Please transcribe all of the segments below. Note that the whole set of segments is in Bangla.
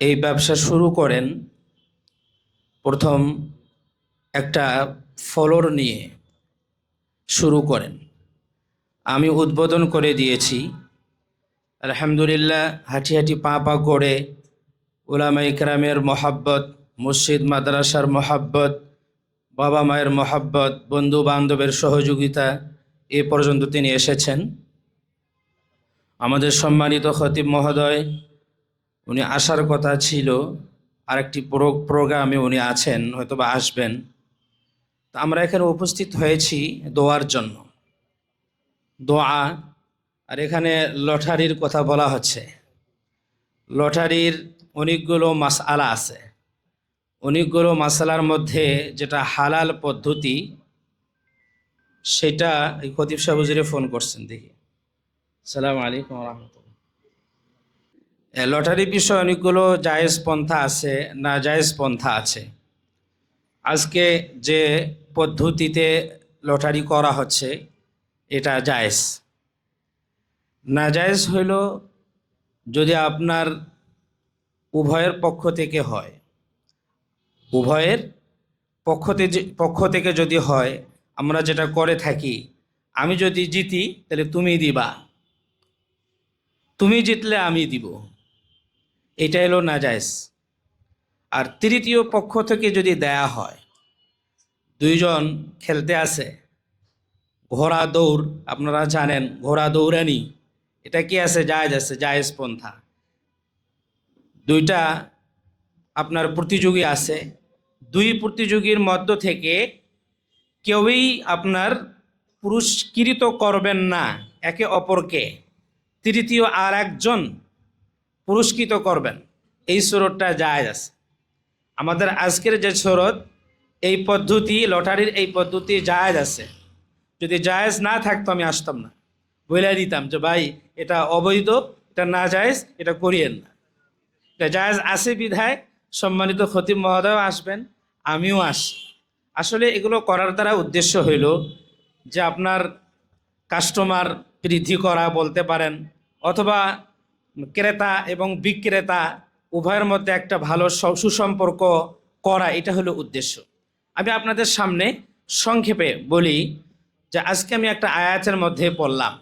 এই ব্যবসা শুরু করেন প্রথম একটা ফলোর নিয়ে শুরু করেন। আমি উদ্বোধন করে দিয়েছি। আলহামদুলিল্লাহ, হাঁটি হাঁটি পা পা করে ওলামা ইকরামের মহাব্বত, মসজিদ, মাদ্রাসার মহাব্বত, বাবা মায়ের মহাব্বত, বন্ধু বান্ধবের সহযোগিতা এ পর্যন্ত তিনি এসেছেন। আমাদের সম্মানিত খতিব মহোদয় উনি আসার কথা ছিল, আরেকটি প্রো- প্রোগ্রামে উনি আছেন হয়তো বা আসবেন। তো আমরা এখানে উপস্থিত হয়েছি দোয়ার জন্য। দোয়া, আর এখানে লটারির কথা বলা হচ্ছে। লটারির অনেকগুলো মাসআলা আছে। অনেকগুলো মাসালার মধ্যে যেটা হালাল পদ্ধতি, সেটা এই খতিব সাহেব ফোন করছেন দেখি। সালাম আলাইকুম রহমতুল্লাহ। লটারি বিষয়ে অনেকগুলো জায়েজ পন্থা আছে, না জায়েজ পন্থা আছে। আজকে যে পদ্ধতিতে লটারি করা হচ্ছে, এটা জায়েজ। না জায়েজ হইল যদি আপনার উভয়ের পক্ষ থেকে হয়। উভয়ের পক্ষ থেকে পক্ষ থেকে যদি হয়, আমরা যেটা করে থাকি, আমি যদি জিতি, তাহলে তুমি দিবা। তুমি জিতলে আমি দিব। এটা এলো নাজায়েজ। আর তৃতীয় পক্ষ থেকে যদি দেয়া হয়, দুইজন খেলতে আছে, ঘোড়া দৌড়, আপনারা জানেন, ঘোড়া দৌড়ানি, এটা কি আছে? জায়েজ আছে, জায়েজ পন্থা। দুইটা আপনার প্রতিযোগী আছে, দুই প্রতিযোগীর মধ্য থেকে কেউই আপনার পুরস্কৃত করবেন না, একে অপরকে। তৃতীয় আর একজন পুরস্কৃত করবেন। এই সুরতটা জায়েজ আছে। আমাদের আজকের যে সুরত, এই পদ্ধতি, লটারির এই পদ্ধতি জায়েজ আছে। যদি জায়েজ না থাকতো আমি আসতাম না। বলে দিতাম যে, ভাই, এটা অবৈধ, এটা না জায়েজ, এটা করিয়েন না। এটা জায়েজ আছে বিধায়, সম্মানিত খতিব মহোদয় আসবেন, আমিও আসি। আসলে এগুলো করার দ্বারা উদ্দেশ্য হইল যে, আপনার কাস্টমার বৃদ্ধি করা বলতে পারেন, অথবা ক্রেতা এবং বিক্রেতা উভয়ের মধ্যে একটা ভালো সুসম্পর্ক করা, এটা হলো উদ্দেশ্য। আমি আপনাদের সামনে সংক্ষেপে বলি যে আজকে আমি একটা আয়াতের মধ্যে পড়লাম।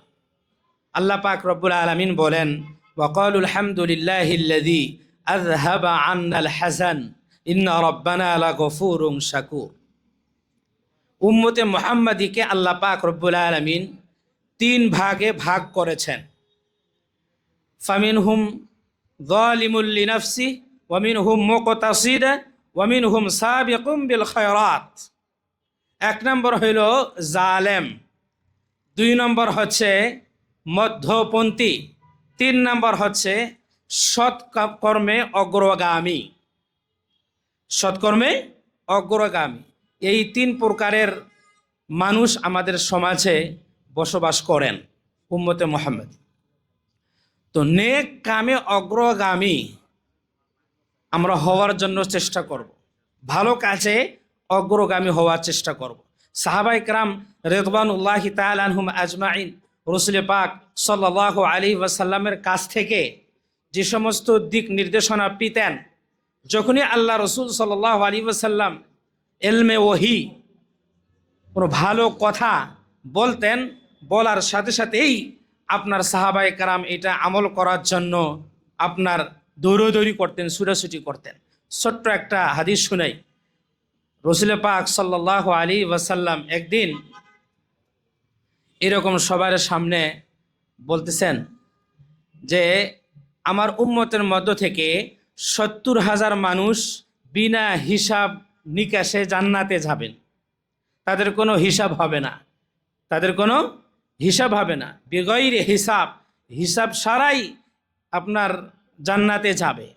আল্লাহ পাক রব্বুল আলমিন বলেন ওয়াকালুল হামদুলিল্লাহিল্লাযী আযহাবা আন্নাল হাসান, ইন্না রব্বানা লা গফুরুন শাকুর। উম্মতে মুহাম্মাদিকে আল্লাহ পাক রব্বুল আলমিন তিন ভাগে ভাগ করেছেন। ফামিন হুম জালিমুল্লি নফসি ওয়ামিন হুম মুকতাসিদ ওয়ামিন হুম সাবিকুম বিল খয়রাত এক নম্বর হইল জালেম। দুই নম্বর হচ্ছে মধ্যপন্থী। তিন নম্বর হচ্ছে সৎকর্মে অগ্রগামী। সৎকর্মে অগ্রগামী। এই তিন প্রকারের মানুষ আমাদের সমাজে বসবাস করেন, উম্মতে মোহাম্মদ। তো নেক কামে অগ্রগামী আমরা হওয়ার জন্য চেষ্টা করব। ভালো কাজে অগ্রগামী হওয়ার চেষ্টা করব। সাহাবাই কালাম রেদবানুল্লাহি তালহুম আজমাইন রসুল পাক সাল্লাহ আলী ওয়াসাল্লামের কাছ থেকে যে সমস্ত দিক নির্দেশনা পেতেন, যখনই আল্লাহ রসুল সাল্লাহ আলী ওয়াসাল্লাম এলমে ওহি, কোনো ভালো কথা বলতেন, বলার সাথে সাথেই আপনার সাহাবাই কারাম এটা আমল করার জন্য আপনার দৌড়দৌড়ি করতেন, ছুটাছুটি করতেন। ছোট্ট একটা হাদিস শুনাই। রসুল পাক সাল্লাহ আলী ওয়াসাল্লাম একদিন এরকম সবার সামনে বলতেছেন যে, আমার উম্মতের মধ্য থেকে সত্তর হাজার মানুষ বিনা হিসাব নিকাশে জান্নাতে যাবেন। তাদের কোনো হিসাব হবে না। তাদের কোনো হিসাব হবে না। বেগৈর হিসাব। হিসাব সারাই আপনার জান্নাতে যাবে।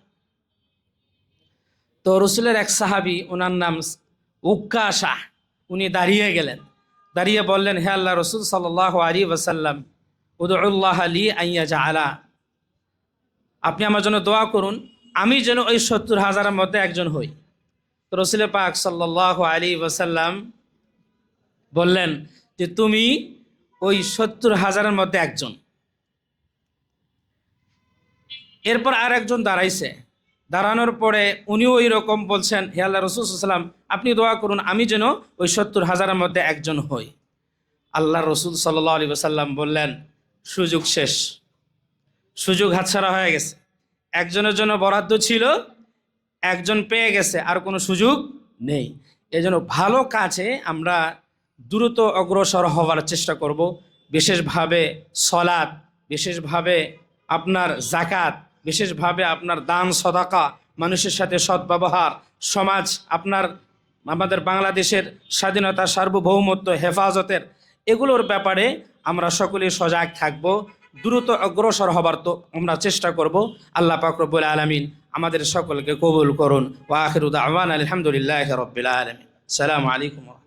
তো রসুলের এক সাহাবি, ওনার নাম উক্কা শাহ উনি দাঁড়িয়ে গেলেন। দাঁড়িয়ে বললেন, হে আল্লাহ রসুল সাল্লাহ আলী ওসাল্লাম উদুল্লাহ আলী আইয়া জাহালা আপনি আমার জন্য দোয়া করুন, আমি যেন ওই সত্তর হাজারের মধ্যে একজন হই। তো রসুল পাক সাল্লাহ আলী ওসাল্লাম বললেন যে, তুমি ওই সত্তর হাজারের মধ্যে একজন। এরপর আর একজন দাঁড়াইছে। দাঁড়ানোর পরে উনিও ওই রকম বলছেন, হে আল্লাহ রসুলাম আপনি দোয়া করুন, আমি যেন ওই সত্তর হাজারের মধ্যে একজন হই। আল্লাহ রসুল সাল্লাহ আলী সাল্লাম বললেন, সুযোগ শেষ। সুযোগ হাতছাড়া হয়ে গেছে। একজনের জন্য বরাদ্দ ছিল, একজন পেয়ে গেছে, আর কোনো সুযোগ নেই। এজন্য ভালো কাজে আমরা দ্রুত অগ্রসর হওয়ার চেষ্টা করব। বিশেষভাবে সলাদ বিশেষভাবে আপনার জাকাত বিশেষভাবে আপনার দান, সদাকা, মানুষের সাথে সদ্ব্যবহার, সমাজ, আপনার, আমাদের বাংলাদেশের স্বাধীনতা, সার্বভৌমত্ব, হেফাজতের এগুলোর ব্যাপারে আমরা সকলে সজাগ থাকব। দ্রুত অগ্রসর হবার তো আমরা চেষ্টা করব। আল্লাহ পাক রব্বুল আলমিন আমাদের সকলকে কবুল করুন। ওয়াখিরুদ আহমান আলহামদুলিল্লাহ রবিল আলমিন। সালাম আলাইকুম